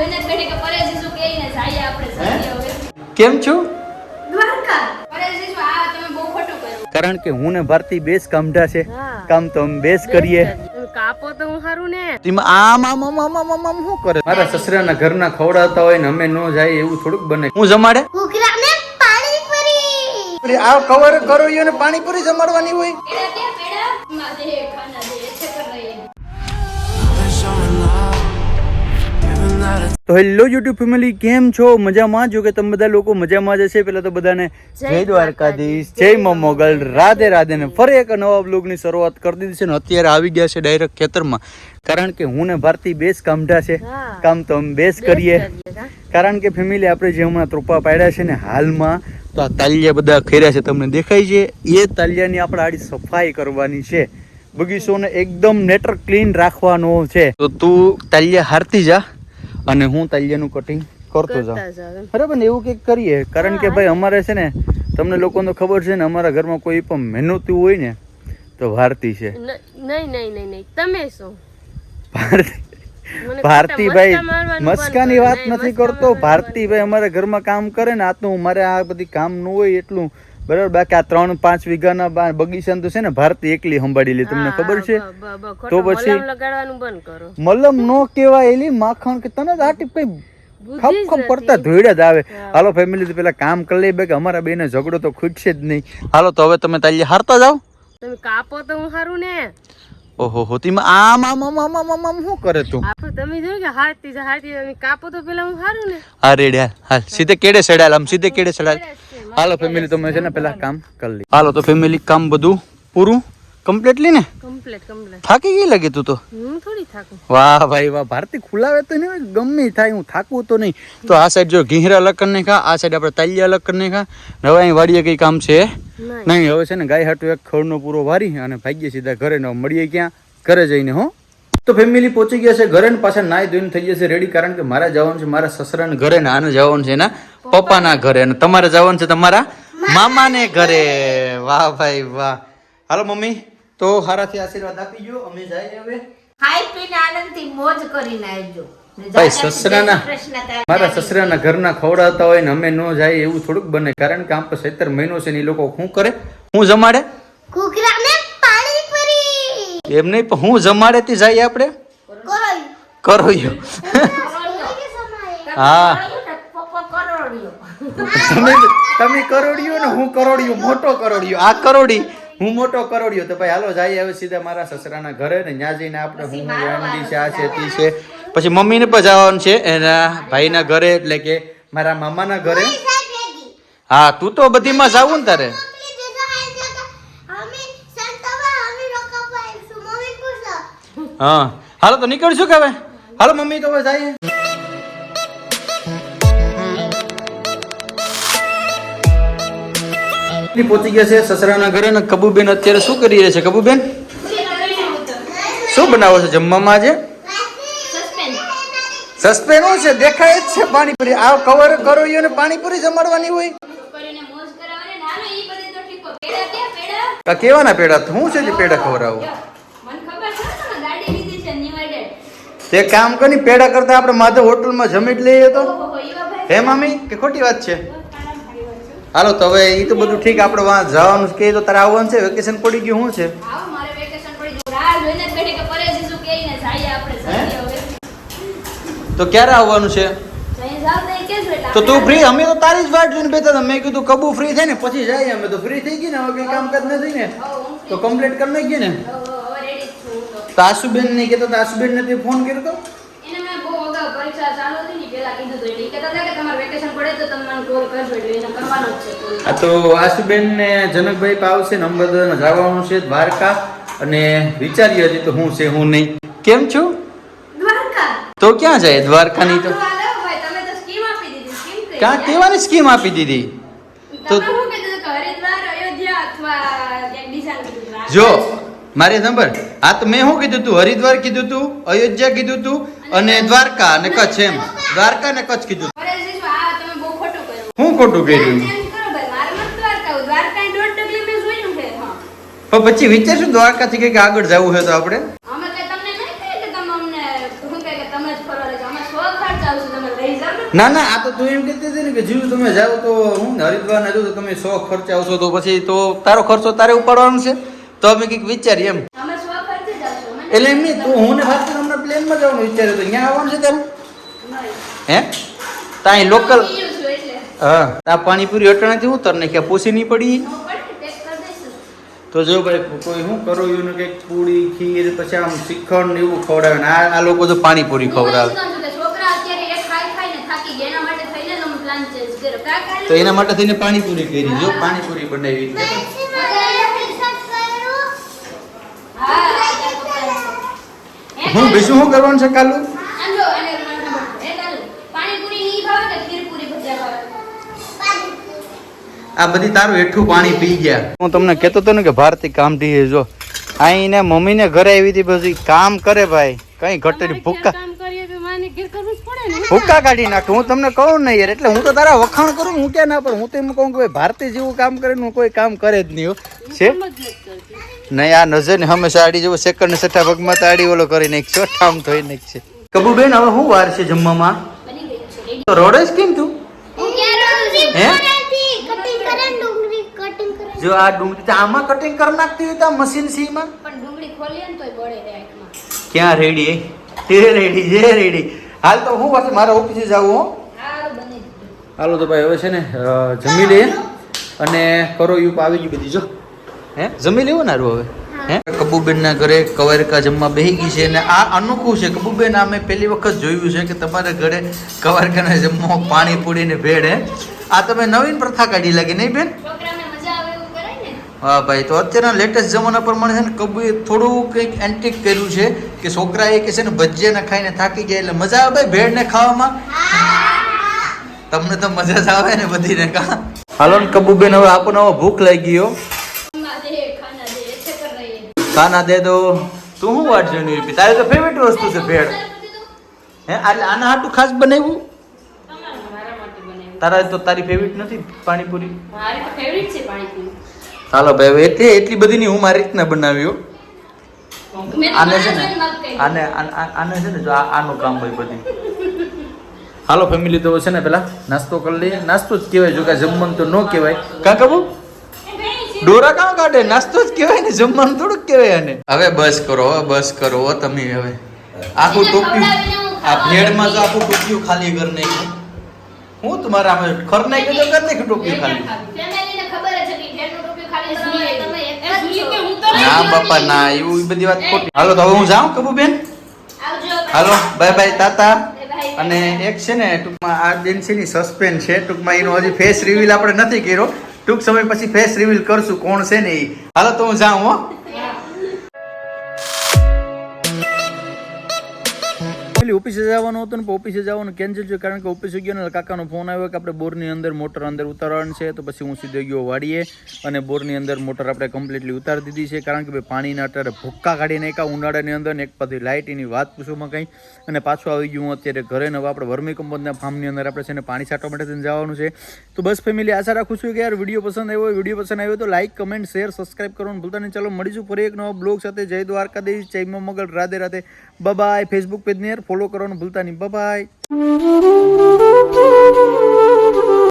કે શું આપણે જઈએ હવે. કેમ છો? દ્વારકા. પરેશ શું? આ તમે બહુ ખોટું કર્યું. કારણ કે હું ને ભારતી બેસ કામઢા છે. કામ તો અમે બેસ કરીએ. કાપો તો હું સારું ને. તેમાં આમ આમ આમ આમ આમ આમ શું કરે? મારા સસરાના ઘરના ખવડાવતા હોય ને અમે ન જાય એવું થોડુંક બને. હું જમાડે? કુકરાને પાણીપુરી. આ કવર કરો ને પાણીપુરી જમાડવાની હોય. તો હેલો યુટ્યુબ ફેમિલી કેમ છો? મજામાં? જો કે તમે બધા લોકો મજામાં જ હશે. પેલા તો બધાને જય દ્વારકાધીશ જય મા મોગલ રાધે રાધે ને ફરી એક નવા બ્લોગની શરૂઆત કરી દીધી છે ને અત્યારે આવી ગયા છે ડાયરેક્ટ ખેતરમાં. કારણ કે હું ને ભારતી બેસ કામઢા છે. કામ તો અમે બેસ કરીએ. કારણ કે ફેમિલી આપણે જે હમણાં ત્રોપા પાડ્યા છે ને હાલમાં તો આ તાલિયા બધા ખેર્યા છે. તમને દેખાય છે એ તાલિયાની આપણે આડી સફાઈ કરવાની છે. બગીચોને એકદમ નેટર ક્લીન રાખવાનો છે. તો તું તાલિયા હારતી જા. અને હું તાલિયાનું કટિંગ કરતો જાઉં. બરાબર ને એવું કંઈક કરીએ. કારણ કે ભાઈ અમારે છે ને તમને લોકોને ખબર છે ને અમારા ઘરમાં કોઈ પણ મહેનતું હોય ને તો ભારતી છે. નહીં નહીં નહીં નહીં. તમે શું ભારતી. ભારતીભાઈ મસ્કાની વાત નથી કરતો. ભારતીભાઈ અમારા ઘરમાં કામ કરે ને આટલું મારે આ બધી કામ ન હોય એટલું. બરાબર? બાકી આ ત્રણ પાંચ વીઘાના બગીચાને તો છે ને ભારતી એકલી સંભાળી લે તમને ખબર છે? તો પછી- મલમ નો કેવાય એલી માખણ કે તને આટી કઈ ખપ ખપ. પડતા ધોઈડા જ આવે. હાલો ફેમિલી તો પેલા કામ કરી લઈએ કે અમારા બેને ઝઘડો તો ખૂટશે જ નહીં. હાલો તો હવે તમે તાલી હારતા જાઓ. તમે કાપો તો હું હારું ને. ઓહો હો તેમાં આમ આમ આમ આમ આમ આમ શું કરે તું? તમે જોયું કે હારતી હારતી કાપો તો પેલા હું હારું ને. હા રેડ હાલ હાલ. સીધે કેડે સડાલ આમ સીધે કેડે સડાલ હાલો ફેમિલી તમે છે ને પેલા કામ કરી લઈએ હાલો તો ફેમિલી કામ બધું પૂરું કમ્પ્લીટલી ને? કમ્પ્લીટ કમ્પ્લીટ થાકી ગઈ લાગે તું તો? હું થોડી થાકું. વાહ ભાઈ વાહ ભારતી ખુલાવે તો નહીં ગમે થાય હું થાકું તો નહીં. તો આ સાઈડ જો ઘીહરા અલગ કરી ખા આ સાઈડ આપણે તાલિયા અલગ કરી ખા ને હવે અહીં વાડીએ કઈ કામ છે? નહીં. નહીં હવે છે ને ગાય હાટું એક ખડનો પૂરો વારી અને ભાગીએ સીધા ઘરે ને મળીએ ક્યાં? ઘરે જઈને હો. તો ફેમિલી પહોંચી ગયા છે ઘરે ને પાછા નાઈ ધોઈને થઈ જશે રેડી કારણ કે મારા જવાનું છે મારા સસરાને ઘરે ને આને જવાનું છે એના પપ્પાના ઘરે અને તમારે જવાનું છે તમારા મામાને ઘરે. વાહ ભાઈ વાહ. હાલો મમ્મી તો હારાથી આશીર્વાદ આપી જો અમે જઈએ હવે. ખાઈ પીને આનંદથી મોજ કરીને આવજો. ભાઈ સસરાના મારા સસરાના ઘરના ખવડાવતા હોય ને અમે ન જાય એવું થોડુંક બને. કારણ કે આમ તો સત્તર મહિનો છે ને એ લોકો શું કરે? હું જમાડે? એમ નહીં પણ હું જમાડે થી જાય આપણે? કરોયો હા. તમે તમે કરોડિયો ને હું કરોડિયો મોટો કરોડિયો. આ કરોડી હું મોટો કરોડિયો. તો ભાઈ હાલો જાય હવે સીધા મારા સસરાના ઘરે ને ત્યાં જઈને આપણે હું વેન્ડી છે આ છે તી છે. પછી મમ્મીને પણ જવાનું છે એના ભાઈના ઘરે એટલે કે મારા મામાના ઘરે. હા તું તો બધીમાં જાવું ને તારે. હા. હાલો તો નીકળશું કે હવે? હાલો મમ્મી તો હવે જઈએ. પહોંચી ગયા છે સસરાના ઘરે ને કબુબેન અત્યારે શું કરી રહ્યા છે? કબુબેન? શું બનાવો છો? જમવામાં આજે? સસ્પેન્સ. છે દેખાય જ છે પાણીપુરી. આ કવર કરો ને પાણીપુરી જમાડવાની હોય. આ કેવાના પેડા? હું છે જે પેડા ખવડાવું? તે કામ કરી પેડા કરતા આપણે માધવ હોટલમાં જમી જ લઈએ તો. હે મામી કે ખોટી વાત છે? હાલો તો હવે એ તો બધું ઠીક આપણે વાં જવાનું કે તો તારે આવવાનું છે? વેકેશન પડી ગયું શું છે? આવો મારે વેકેશન પડી ગયું. રાહ જોઈને જ બેઠી કે પરેશ શું કહે ને જઈએ આપણે જઈએ તો ક્યારે આવવાનું છે? તો તો ફ્રી? અમે તો તારી જ વાટ જોઈને બેઠા હતા. મેં કીધું કબુ ફ્રી થાય ને? પછી જાય અમે તો. ફ્રી થઈ ગઈ ને? હવે કંઈ કામકાજ નથી ને? તો કમ્પ્લીટ કરી નાખીએ ને. તાસુબેન નહીં કહેતો તો આશુબેન ને તે ફોન કર્યો તો? એને મેં બહુ અગાઉ પરીક્ષા ચાલુ હતી ને પહેલા કીધું તો એટલે કહેતા હતા કે તમારે વેકેશન પડે તો તમે મને કોલ કરજો એટલે એને કરવાનો જ છે આ તો આશુબેન ને જનકભાઈ પાવશે ને જવાનું છે દ્વારકા. અને વિચારીએ હજી તો હું છે હું નહીં. કેમ છું? દ્વારકા. તો ક્યાં જાય? દ્વારકા ની તો ક્યાં? કેવાની સ્કીમ આપી દીધી? તો- જો મારે સાંભળ આ તો મેં શું કીધું તું હરિદ્વાર કીધું તું અયોધ્યા કીધું તું અને દ્વારકા અને કચ્છ એમ. દ્વારકા. ને કચ્છ કીધું પરેશજી, શું આ તમે બહુ ખોટું કર્યું હું ખોટું કર્યું? છે પણ પછી વિચારશું દ્વારકાથી કંઈક આગળ જવું હોય તો આપણે? ખર્ચ આવશું ના. ના આ તો તું એમ કહેતી હતી ને કે જીવ તમે જાઓ તો હું હરિદ્વાર ને તો તમે સો ખર્ચાવશો તો પછી તો તારો ખર્ચો તારે ઉપાડવાનો છે. તો અમે કંઈક વિચારીએ એમ. ખર્ચે એટલે એમ નહીં તું હું ને ભાત હમણાં પ્લેનમાં જવાનું વિચાર્યું તો અહીંયા આવવાનું છે તારે? હે? ત્યાં લોકલ હા. આ પાણીપુરી અટાણાથી હું તરને નાખ્યા? પૂછી નહીં પડી? કરી તો જો ભાઈ કોઈ શું એવું ને કંઈક પૂરી ખીર પછી આમ શ્રીખંડ ને એવું ખવડાવે ને આ આ લોકો તો પાણીપુરી ખવડાવે. કે કા તો એના માટે થઈને પાણીપુરી કરી જો પાણીપુરી બનાવી હું બીજું શું કરવાનું છે કાલુ આમ જો અને મને ખબર છે. એ કાલુ, પાણીપુરી નહીં ભાવે કે ખીરપુરી ભજીયા ભાવે આ બધી તારું હેઠું પાણી પી ગયા. હું તમને કહેતો હતો ને કે ભારતી કામથી જો. આઈને મમ્મીને ઘરે આવી હતી પછી કામ કરે ભાઈ. કઈ ઘટે ભૂક્કા ઘેર કામ કરીએ તો માને ઘેર કરવું જ પડે ને? ભૂક્કા કાઢી નાખે. હું તમને કહું ને યાર એટલે હું તો તારા વખાણ કરું હું ક્યાં ના પણ હું તો એમ કહું કે ભાઈ ભારતી જેવું કામ કરે ને હું કોઈ કામ કરે જ નહીં છે? નહીં આ નજર ને હંમેશા આડી જેવો સેકન્ડ ને છઠ્ઠા પગમાં તો આડી ઓલો કરી આમ થઈ નાખ છે. કબુબેન હવે શું વાર છે જમવામાં. તો રોડે જ કેમ તું? હું ક્યાં રહું છું? હે કટિંગ કરે ડુંગળી કટિંગ કરે જો આ ડુંગળી તો આમાં કટિંગ કરી નાખતી હોય તો મશીન સીમાં પણ ડુંગળી ખોલીએ ને તોય બળે રે આંખમાં. ક્યાં રેડી તે રેડી જે રેડી હાલ તો હું પાછું મારા ઓફિસે જાવું હો. હાલો તો ભાઈ હવે છે ને જમી લઈએ અને કરો યુપ આવી ગઈ બધી જો. હે? જમી લેવું ને હવે? હે. કબુબેનના ઘરે કવારકા જમવા બેહી ગઈ છે અને આ અનોખું છે. કબુબેન આ મેં પહેલી વખત જોયું છે કે તમારા ઘરે કવારકાના જમવા પાણીપુરી ને ભેળ હે? આ તમે નવીન પ્રથા કાઢી લાગી નહીં બેન છોકરાને મજા આવે એવું કરાય ને હા ભાઈ તો અત્યારના લેટેસ્ટ જમાના પ્રમાણે છે ને કબૂએ થોડું કંઈક એન્ટિક કર્યું છે કે છોકરા એ કે છે ને ભજીયાને ખાઈને થાકી ગયા એટલે મજા આવે ભાઈ ભેળને ખાવામાં? તમને તો મજા જ આવે ને બધીને કા? હાલો ને કબૂબેન હવે આપણને હવે ભૂખ લાગી ગયો ખાના દે દો. તું શું વાટ જોઈને ઊભી તારે તો ફેવરેટ વસ્તુ છે ભેળ. હે એટલે આના હાટું ખાસ બનાવ્યું? તારા તો તારી ફેવરેટ નથી પાણીપુરી? મારી તો છે પાણીપુરી. હાલો ભાઈ એટલી એટલી બધી ની હું મારી રીતના બનાવ્યો આને છે ને. આને આને- છે ને જો આ- આનું કામ હોય બધી. હાલો ફેમિલી તો છે ને પેલા નાસ્તો કરી લઈએ. નાસ્તો જ કહેવાય જો કે જમવાનું તો ન કહેવાય. કાં કબુ ડોરા કામ કાઢે? નાસ્તો જ કહેવાય ને જમવાનું થોડુંક કહેવાય આને. હવે બસ કરો હવે બસ કરો હો તમે હવે. આખું ટોપિયું આ ભેળમાં તો આખું ટોપિયું ખાલી કરી નાખ્યું હું તમારા આમાં ખર નાખ્યું તો કરી નાખ્યું ટોપિયું ખાલી? ના બાપા ના એવું બધી વાત ખોટી. હાલો તો હવે હું જાઉં કબુ બેન હાલો બાય બાય તાતા. અને એક છે ને ટૂંકમાં આ ડેન્સીની સસ્પેન્સ છે. ટૂંકમાં એનો હજી ફેસ રિવીલ આપણે નથી કર્યો. ટૂંક સમય પછી ફેસ રિવીલ કરશું કોણ છે ને એ હાલો તો હું જાઉં હો. પેલી ઓફિસે જવાનું હતું ને ઓફિસે જવાનું કેન્સલ છે કારણ કે ઓફિસે ગયો ને કાકાનો ફોન આવ્યો કે આપણે બોરની અંદર મોટર અંદર ઉતારવાનું છે, તો પછી હું સીધો ગયો વાડીએ અને બોરની અંદર મોટર આપણે કમ્પ્લીટલી ઉતારી દીધી છે કારણ કે ભાઈ પાણીના અત્યારે ભૂક્કા કાઢી એકા ઉનાળાની અંદર ને એક પછી લાઇટની વાત પૂછવામાં કંઈ. અને પાછું આવી ગયું અત્યારે ઘરે ને હવે આપણે વર્મી કંપનના ફાર્મની અંદર આપણે છે ને પાણી છાંટવા માટે થઈને જવાનું છે. તો બસ ફેમિલી આશા રાખું છું કે યાર વીડિયો પસંદ આવ્યો વીડિયો પસંદ આવ્યો તો લાઇક કમેન્ટ શેર સબસ્ક્રાઇબ કરવાનું ભૂલતા નહીં. ચાલો મળીશું ફરી એક નવા બ્લોગ સાથે. જય દ્વારકાધીશ, જય મગલ રાધે રાધે. બાય ફેસબુક પેજની યાર ફોલો કરવાનું ભૂલતા નહીં. બાય